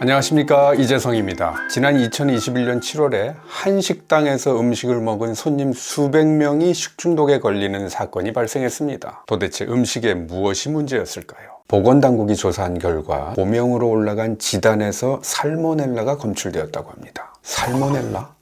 안녕하십니까 이재성입니다. 지난 2021년 7월에 한 식당에서 음식을 먹은 손님 수백 명이 식중독에 걸리는 사건이 발생했습니다. 도대체 음식에 무엇이 문제였을까요? 보건당국이 조사한 결과 보명으로 올라간 지단에서 살모넬라가 검출되었다고 합니다. 살모넬라?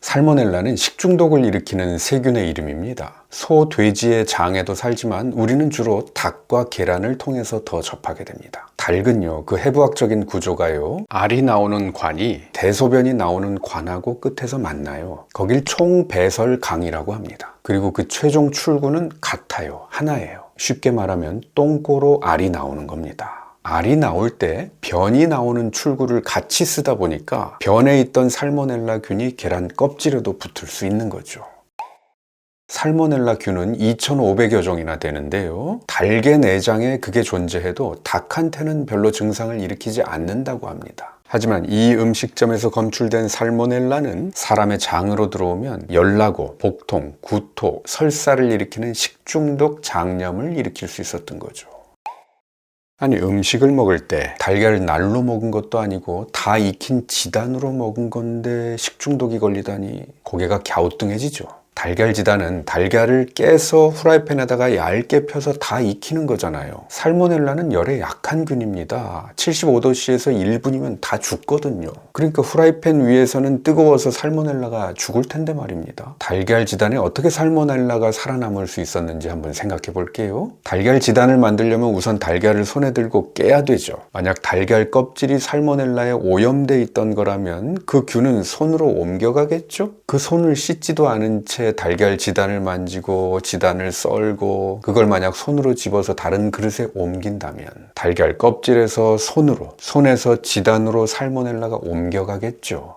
살모넬라는 식중독을 일으키는 세균의 이름입니다. 소, 돼지의 장에도 살지만 우리는 주로 닭과 계란을 통해서 더 접하게 됩니다. 닭은요, 그 해부학적인 구조가요, 알이 나오는 관이 대소변이 나오는 관하고 끝에서 만나요. 거길 총배설강이라고 합니다. 그리고 그 최종 출구는 같아요. 하나예요. 쉽게 말하면 똥꼬로 알이 나오는 겁니다. 알이 나올 때 변이 나오는 출구를 같이 쓰다 보니까 변에 있던 살모넬라 균이 계란 껍질에도 붙을 수 있는 거죠. 살모넬라 균은 2,500여 종이나 되는데요. 닭의 내장에 그게 존재해도 닭한테는 별로 증상을 일으키지 않는다고 합니다. 하지만 이 음식점에서 검출된 살모넬라는 사람의 장으로 들어오면 열나고 복통, 구토, 설사를 일으키는 식중독 장염을 일으킬 수 있었던 거죠. 아니 음식을 먹을 때 달걀을 날로 먹은 것도 아니고 다 익힌 지단으로 먹은 건데 식중독이 걸리다니 고개가 갸우뚱해지죠. 달걀 지단은 달걀을 깨서 후라이팬에다가 얇게 펴서 다 익히는 거잖아요. 살모넬라는 열에 약한 균입니다. 75도씨에서 1분이면 다 죽거든요. 그러니까 후라이팬 위에서는 뜨거워서 살모넬라가 죽을 텐데 말입니다. 달걀 지단에 어떻게 살모넬라가 살아남을 수 있었는지 한번 생각해 볼게요. 달걀 지단을 만들려면 우선 달걀을 손에 들고 깨야 되죠. 만약 달걀 껍질이 살모넬라에 오염돼 있던 거라면 그 균은 손으로 옮겨가겠죠? 그 손을 씻지도 않은 채 달걀 지단을 만지고 지단을 썰고 그걸 만약 손으로 집어서 다른 그릇에 옮긴다면 달걀 껍질에서 손으로 손에서 지단으로 살모넬라가 옮겨가겠죠.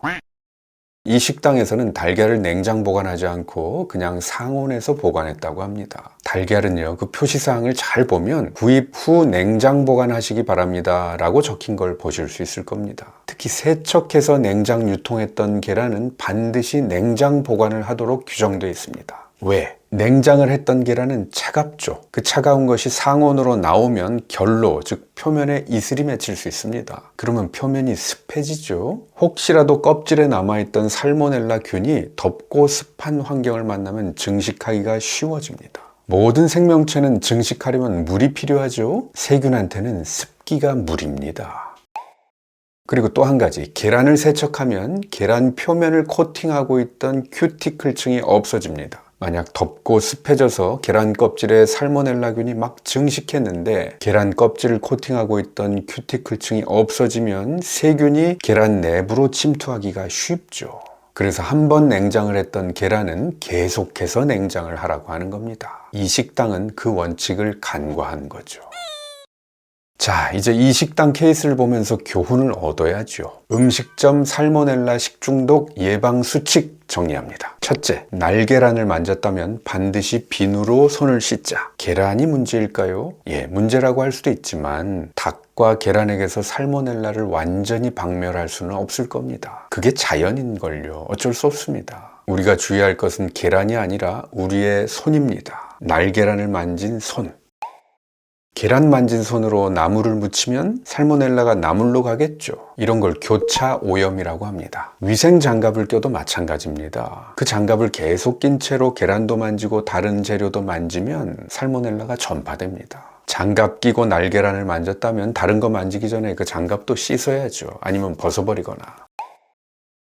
이 식당에서는 달걀을 냉장 보관하지 않고 그냥 상온에서 보관했다고 합니다. 달걀은요, 그 표시사항을 잘 보면 구입 후 냉장 보관하시기 바랍니다. 라고 적힌 걸 보실 수 있을 겁니다. 특히 세척해서 냉장 유통했던 계란은 반드시 냉장 보관을 하도록 규정되어 있습니다. 왜? 냉장을 했던 계란은 차갑죠. 그 차가운 것이 상온으로 나오면 결로, 즉 표면에 이슬이 맺힐 수 있습니다. 그러면 표면이 습해지죠. 혹시라도 껍질에 남아있던 살모넬라 균이 덥고 습한 환경을 만나면 증식하기가 쉬워집니다. 모든 생명체는 증식하려면 물이 필요하죠. 세균한테는 습기가 물입니다. 그리고 또 한 가지, 계란을 세척하면 계란 표면을 코팅하고 있던 큐티클층이 없어집니다. 만약 덥고 습해져서 계란 껍질에 살모넬라균이 막 증식했는데 계란 껍질을 코팅하고 있던 큐티클층이 없어지면 세균이 계란 내부로 침투하기가 쉽죠. 그래서 한 번 냉장을 했던 계란은 계속해서 냉장을 하라고 하는 겁니다. 이 식당은 그 원칙을 간과한 거죠. 자, 이제 이 식당 케이스를 보면서 교훈을 얻어야죠. 음식점 살모넬라 식중독 예방 수칙 정리합니다. 첫째, 날계란을 만졌다면 반드시 비누로 손을 씻자. 계란이 문제일까요? 예, 문제라고 할 수도 있지만 닭과 계란에게서 살모넬라를 완전히 박멸할 수는 없을 겁니다. 그게 자연인걸요. 어쩔 수 없습니다. 우리가 주의할 것은 계란이 아니라 우리의 손입니다. 날계란을 만진 손. 계란 만진 손으로 나물을 묻히면 살모넬라가 나물로 가겠죠. 이런 걸 교차 오염이라고 합니다. 위생 장갑을 껴도 마찬가지입니다. 그 장갑을 계속 낀 채로 계란도 만지고 다른 재료도 만지면 살모넬라가 전파됩니다. 장갑 끼고 날계란을 만졌다면 다른 거 만지기 전에 그 장갑도 씻어야죠. 아니면 벗어버리거나.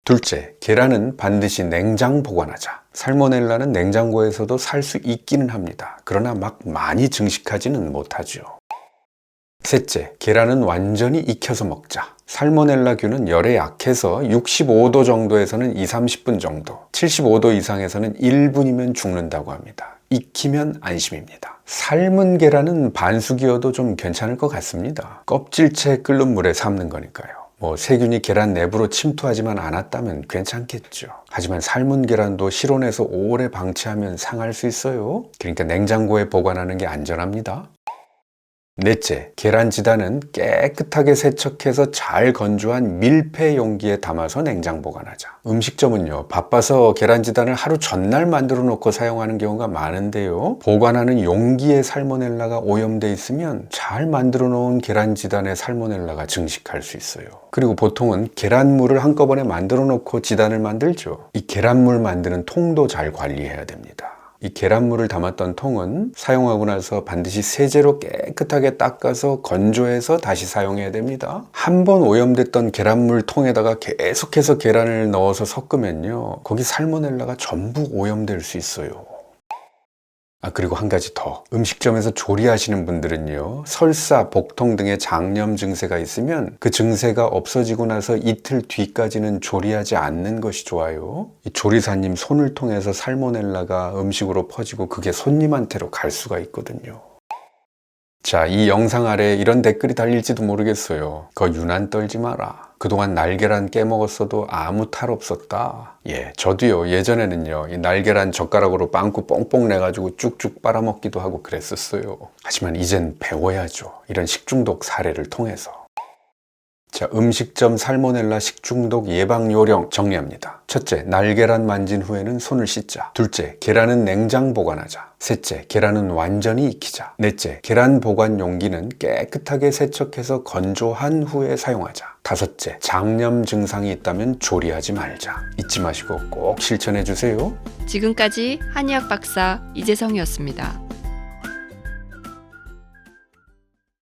둘째, 계란은 반드시 냉장 보관하자. 살모넬라는 냉장고에서도 살 수 있기는 합니다. 그러나 막 많이 증식하지는 못하죠. 셋째, 계란은 완전히 익혀서 먹자. 살모넬라균은 열에 약해서 65도 정도에서는 2, 30분 정도, 75도 이상에서는 1분이면 죽는다고 합니다. 익히면 안심입니다. 삶은 계란은 반숙이어도 좀 괜찮을 것 같습니다. 껍질째 끓는 물에 삶는 거니까요. 뭐 세균이 계란 내부로 침투하지만 않았다면 괜찮겠죠. 하지만 삶은 계란도 실온에서 오래 방치하면 상할 수 있어요. 그러니까 냉장고에 보관하는 게 안전합니다. 넷째, 계란 지단은 깨끗하게 세척해서 잘 건조한 밀폐 용기에 담아서 냉장 보관하자. 음식점은요, 바빠서 계란 지단을 하루 전날 만들어 놓고 사용하는 경우가 많은데요. 보관하는 용기에 살모넬라가 오염돼 있으면 잘 만들어 놓은 계란 지단에 살모넬라가 증식할 수 있어요. 그리고 보통은 계란물을 한꺼번에 만들어 놓고 지단을 만들죠. 이 계란물 만드는 통도 잘 관리해야 됩니다. 이 계란물을 담았던 통은 사용하고 나서 반드시 세제로 깨끗하게 닦아서 건조해서 다시 사용해야 됩니다. 한 번 오염됐던 계란물 통에다가 계속해서 계란을 넣어서 섞으면요. 거기 살모넬라가 전부 오염될 수 있어요. 아, 그리고 한 가지 더. 음식점에서 조리하시는 분들은요, 설사, 복통 등의 장염 증세가 있으면 그 증세가 없어지고 나서 이틀 뒤까지는 조리하지 않는 것이 좋아요. 이 조리사님 손을 통해서 살모넬라가 음식으로 퍼지고 그게 손님한테로 갈 수가 있거든요. 자, 이 영상 아래에 이런 댓글이 달릴지도 모르겠어요. 거 유난 떨지 마라. 그동안 날계란 깨먹었어도 아무 탈 없었다. 예, 저도요, 예전에는요, 이 날계란 젓가락으로 빵꾸 뽕뽕 내가지고 쭉쭉 빨아먹기도 하고 그랬었어요. 하지만 이젠 배워야죠. 이런 식중독 사례를 통해서. 자, 음식점 살모넬라 식중독 예방 요령 정리합니다. 첫째, 날계란 만진 후에는 손을 씻자. 둘째, 계란은 냉장 보관하자. 셋째, 계란은 완전히 익히자. 넷째, 계란 보관 용기는 깨끗하게 세척해서 건조한 후에 사용하자. 다섯째, 장염 증상이 있다면 조리하지 말자. 잊지 마시고 꼭 실천해 주세요. 지금까지 한의학 박사 이재성이었습니다.